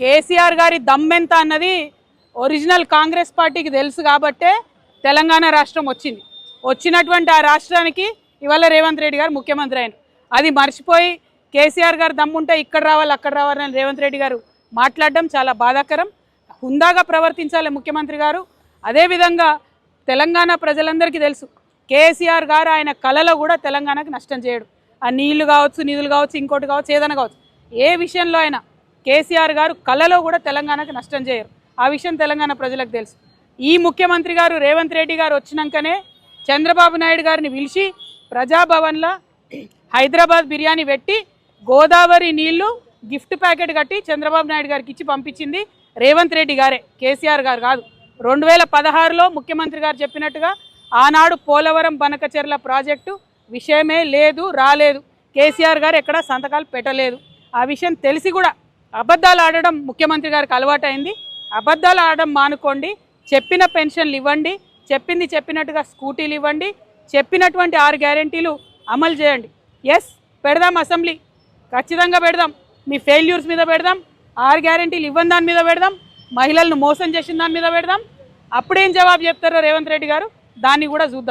కేసీఆర్ గారి దమ్మెంత అన్నది ఒరిజినల్ కాంగ్రెస్ పార్టీకి తెలుసు కాబట్టే తెలంగాణ రాష్ట్రం వచ్చింది. వచ్చినటువంటి ఆ రాష్ట్రానికి ఇవాళ రేవంత్ రెడ్డి గారు ముఖ్యమంత్రి అయిన. అది మర్చిపోయి కేసీఆర్ గారు దమ్ముంటే ఇక్కడ రావాలి అక్కడ రావాలని రేవంత్ రెడ్డి గారు మాట్లాడడం చాలా బాధాకరం. హుందాగా ప్రవర్తించాలి ముఖ్యమంత్రి గారు. అదేవిధంగా తెలంగాణ ప్రజలందరికీ తెలుసు కేసీఆర్ గారు ఆయన కళలో కూడా తెలంగాణకు నష్టం చేయడు. ఆ నీళ్ళు కావచ్చు నిధులు కావచ్చు ఇంకోటి కావచ్చు ఏదైనా కావచ్చు. ఏ విషయంలో అయినా కేసీఆర్ గారు కళలో కూడా తెలంగాణకు నష్టం చేయరు. ఆ విషయం తెలంగాణ ప్రజలకు తెలుసు. ఈ ముఖ్యమంత్రి గారు రేవంత్ రెడ్డి గారు వచ్చినాకనే చంద్రబాబు నాయుడు గారిని పిలిచి ప్రజాభవన్లో హైదరాబాద్ బిర్యానీ పెట్టి గోదావరి నీళ్ళు గిఫ్ట్ ప్యాకెట్ కట్టి చంద్రబాబు నాయుడు గారికి ఇచ్చి పంపించింది రేవంత్ రెడ్డి గారే కేసీఆర్ గారు కాదు. రెండు వేల పదహారులో ముఖ్యమంత్రి గారు చెప్పినట్టుగా ఆనాడు పోలవరం బనకచెర్ల ప్రాజెక్టు విషయమే లేదు రాలేదు. కేసీఆర్ గారు ఎక్కడ సంతకాలు పెట్టలేదు. ఆ విషయం తెలిసి కూడా అబద్ధాలు ఆడడం ముఖ్యమంత్రి గారికి అలవాటైంది. అబద్ధాలు ఆడడం మానుకోండి. చెప్పిన పెన్షన్లు ఇవ్వండి. చెప్పింది చెప్పినట్టుగా స్కూటీలు ఇవ్వండి. చెప్పినటువంటి ఆరు గ్యారెంటీలు అమలు చేయండి. ఎస్ పెడదాం అసెంబ్లీ. ఖచ్చితంగా పెడదాం. మీ ఫెయిల్యూర్స్ మీద పెడదాం. ఆరు గ్యారెంటీలు ఇవ్వని దాని మీద పెడదాం. మహిళలను మోసం చేసిన దాని మీద పెడదాం. అప్పుడేం జవాబు చెప్తారో రేవంత్ రెడ్డి గారు? దాన్ని కూడా చూద్దాం.